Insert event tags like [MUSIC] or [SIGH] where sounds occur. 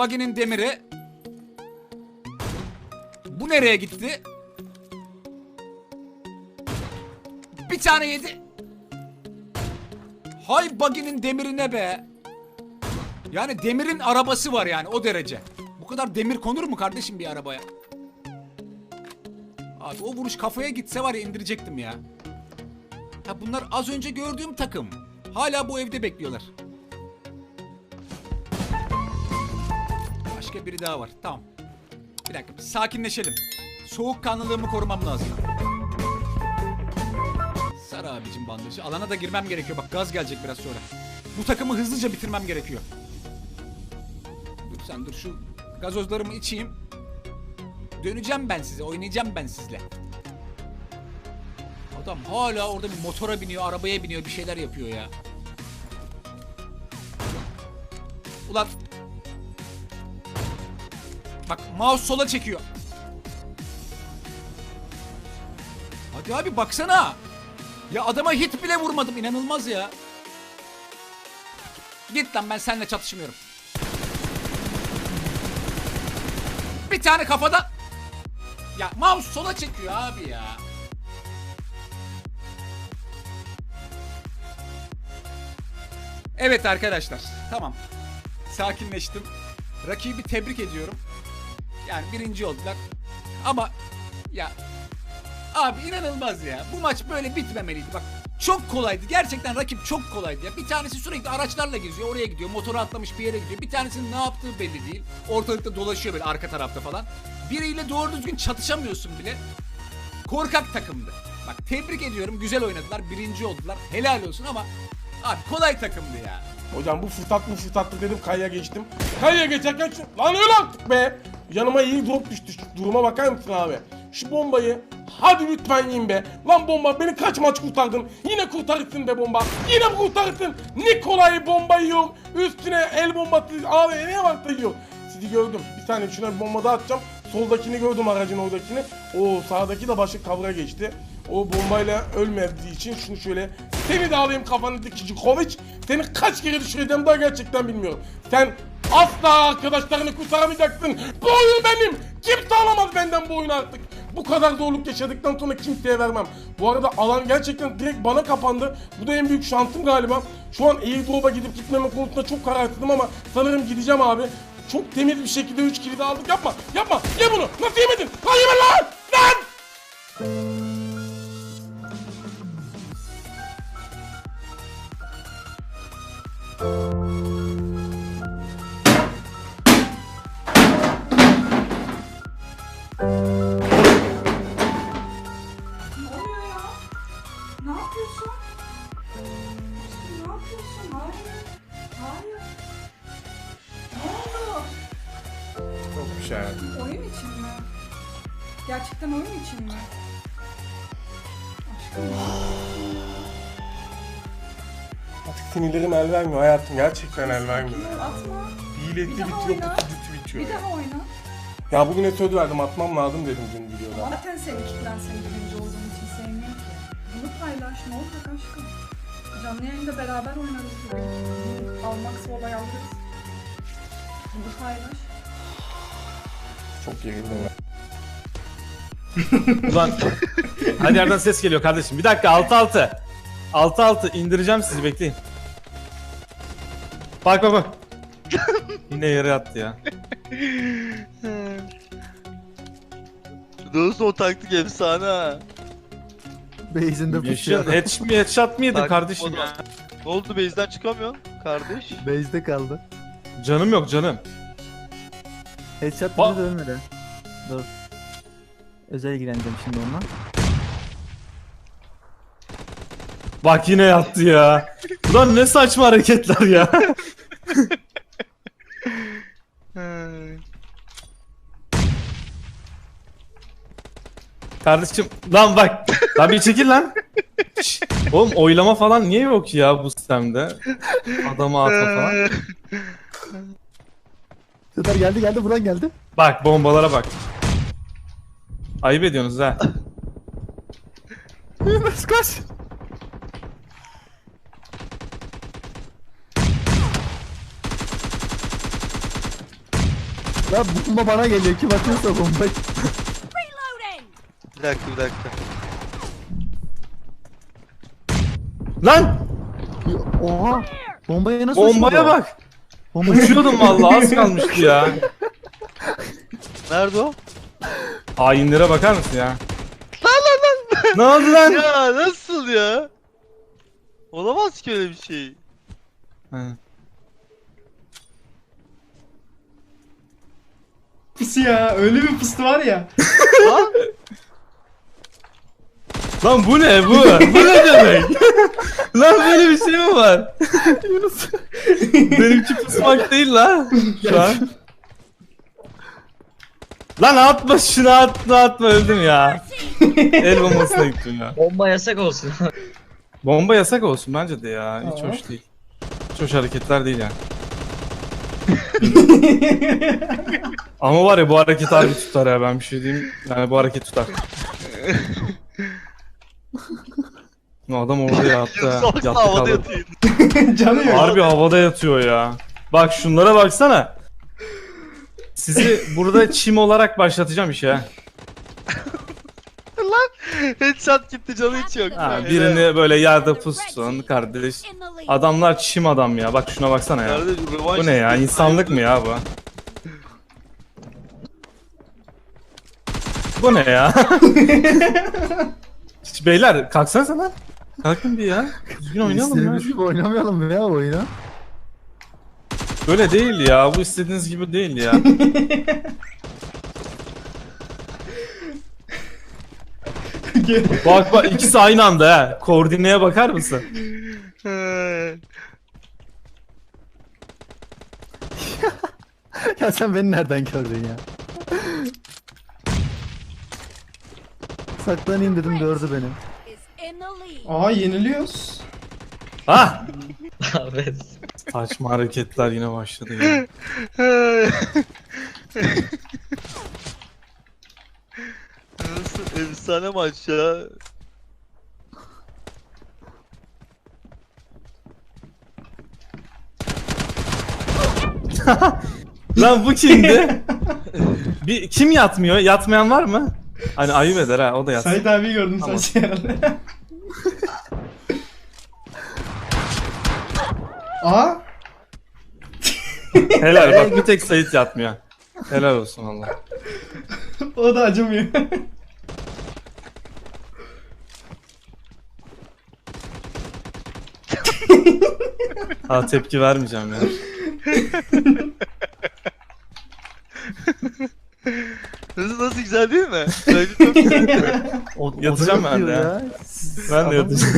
Buggy'nin demiri. Bu nereye gitti? Bir tane yedi. Hay Buggy'nin demirine be. Yani demirin arabası var yani o derece. Bu kadar demir konur mu kardeşim bir arabaya? Abi o vuruş kafaya gitse var ya indirecektim ya. Ha bunlar az önce gördüğüm takım. Hala bu evde bekliyorlar. Başka biri daha var. Tamam. Bir dakika bir sakinleşelim. Soğukkanlılığımı korumam lazım. Sar abicim bandajı. Alana da girmem gerekiyor. Bak gaz gelecek biraz sonra. Bu takımı hızlıca bitirmem gerekiyor. Dur sen dur şu gazozlarımı içeyim. Döneceğim ben size. Oynayacağım ben sizle. Adam hala orada bir motora biniyor, arabaya biniyor, bir şeyler yapıyor ya. Ulan Bak mouse sola çekiyor. Hadi abi baksana. Ya adama hit bile vurmadım inanılmaz ya. Git lan ben seninle çatışmıyorum. Bir tane kafada. Ya mouse sola çekiyor abi ya. Evet arkadaşlar tamam. Sakinleştim. Rakibi tebrik ediyorum. Yani birinci oldular. Ama ya abi inanılmaz ya. Bu maç böyle bitmemeliydi. Bak çok kolaydı. Gerçekten rakip çok kolaydı ya. Bir tanesi sürekli araçlarla geziyor. Oraya gidiyor. Motoru atlamış bir yere gidiyor. Bir tanesinin ne yaptığı belli değil. Ortalıkta dolaşıyor böyle arka tarafta falan. Biriyle doğru düzgün çatışamıyorsun bile. Korkak takımdı. Bak tebrik ediyorum. Güzel oynadılar. Birinci oldular. Helal olsun ama abi kolay takımdı ya. Hocam bu fırsat mı fırsattı dedim kayaya geçtim. Kayaya geçerken şu... Lan öyle be. Yanıma iyi drop düştü. Şu duruma bakar mısın abi? Şu bombayı hadi lütfen yiyin be. Lan bomba beni kaç maç kurtardın. Yine kurtarırsın be bomba. Yine kurtarırsın. Nikolay bomba yiyor. Üstüne el bombası abi ne varsa yiyor. Sizi gördüm. Bir saniye şuna bir bomba daha atacağım. Soldakini gördüm aracın oradakini. O sağdaki de başı kavra geçti. O bombayla ölmediği için şunu şöyle seni de alayım kafanı dikici Kovic. Seni kaç kere düşüreceğim daha gerçekten bilmiyorum. Sen asla arkadaşlarını kurtaramayacaksın. Bu oyun benim. Kimse alamaz benden bu oyunu artık. Bu kadar zorluk yaşadıktan sonra kimseye vermem. Bu arada alan gerçekten direkt bana kapandı. Bu da en büyük şansım galiba. Şu an airdrop'a gidip gitmeme konusunda çok kararsızım ama sanırım gideceğim abi. Çok temiz bir şekilde 3 kilidi aldık. Yapma, yapma. Ye bunu. Nasıl yemedin? Lan yeme lan! Lan! Güzel. Oyun için mi? Gerçekten oyun için mi? Aşkım. Artık sinirlerim el vermiyor hayatım. Gerçekten el vermiyor. Atma. Hileti Bir daha bitiyor, oyna. bitiyor. Bir ya. daha oyna. Ya bugüne söz verdim atmam lazım dedim dün videoda. Zaten seni kitlen seni birinci olduğun için sevmiyor ki. Bunu paylaş ne olacak aşkım? Canlı yayında beraber oynarız bugün. Almaksa olay alırız. Bunu paylaş. Çok gerildim ya. Ulan hadi yerden ses geliyor kardeşim. Bir dakika 6 6. 6 6 indireceğim sizi bekleyin. Bak bak bak. [LAUGHS] Yine yere attı ya. Doğrusu o taktik efsane ha. Base'inde Yaşar, pusuyor. headshot, mi headshot mı yedin Taktik kardeşim modu. ya? Ne oldu base'den çıkamıyorsun kardeş? Base'de kaldı. Canım yok canım. Headshot Ba- bizi de ölmedi. Dur. Özel ilgileneceğim şimdi onunla. Bak yine yattı ya. Ulan ne saçma hareketler ya. Kardeşim lan bak. Lan bir çekil lan. Şşş. Oğlum oylama falan niye yok ya bu sistemde? Adamı atma falan. Sefer geldi geldi buradan geldi. Bak bombalara bak. Ayıp ediyorsunuz ha. Koş koş. Ya bomba bana geliyor. Kim atıyorsa bombayı. Bir dakika bir dakika. Lan Oha. Bombaya nasıl bombaya bak. Bomba Uçuyordum vallahi az kalmıştı ya. Nerede o? Hainlere bakar mısın ya? Lan lan lan. Ne oldu lan? Ya nasıl ya? Olamaz ki öyle bir şey. Ha. Pusu ya. Öyle bir pusu var ya. Lan Lan bu ne bu? Bu ne demek? lan böyle bir şey mi var? Benimki pusmak değil lan. Şu an. Lan atma şunu atma atma öldüm ya. El bombasına gittim ya. Bomba yasak olsun. Bomba yasak olsun bence de ya. Hiç Aa. hoş değil. Hiç hoş hareketler değil yani. [LAUGHS] Ama var ya bu hareket harbi tutar ya ben bir şey diyeyim. Yani bu hareket tutar. Adam orada yattı ha. salak Yattı havada kaldı. yatıyor. [LAUGHS] Canı yok. Harbi havada yatıyor ya. Bak şunlara baksana. Sizi burada çim olarak başlatacağım işe ha. Headshot gitti canı hiç yok. ha birini böyle yerde pussun kardeş. Adamlar çim adam ya. Bak şuna baksana ya. Kardeş, Bu ne ya? İnsanlık mı ya bu? Bu ne ya? [LAUGHS] Beyler kalksanıza lan. Kalkın bir ya. Düzgün oynayalım ya. Gibi oynamayalım mı ya oyunu? Böyle değil ya. Bu istediğiniz gibi değil ya. [LAUGHS] [LAUGHS] bak bak ikisi aynı anda ha. Koordineye bakar mısın? [LAUGHS] Ya sen beni nereden gördün ya? Saklanayım dedim gördü beni. Aa yeniliyoruz. Ha? evet. Saçma hareketler yine başladı ya. [LAUGHS] Efsane maç ya. [LAUGHS] Lan bu kimdi? [LAUGHS] bir kim yatmıyor? Yatmayan var mı? Hani ayıp eder ha o da yatsın. Sait abi gördüm Tamam. herhalde. [LAUGHS] Aa Helal bak bir tek Sait yatmıyor. Helal olsun Allah. o da acımıyor. [LAUGHS] Ha tepki vermeyeceğim ya. Nasıl nasıl güzel değil mi? Bence çok güzel. [LAUGHS] O, o da Yatacağım ben de ya. Ben de yatacağım.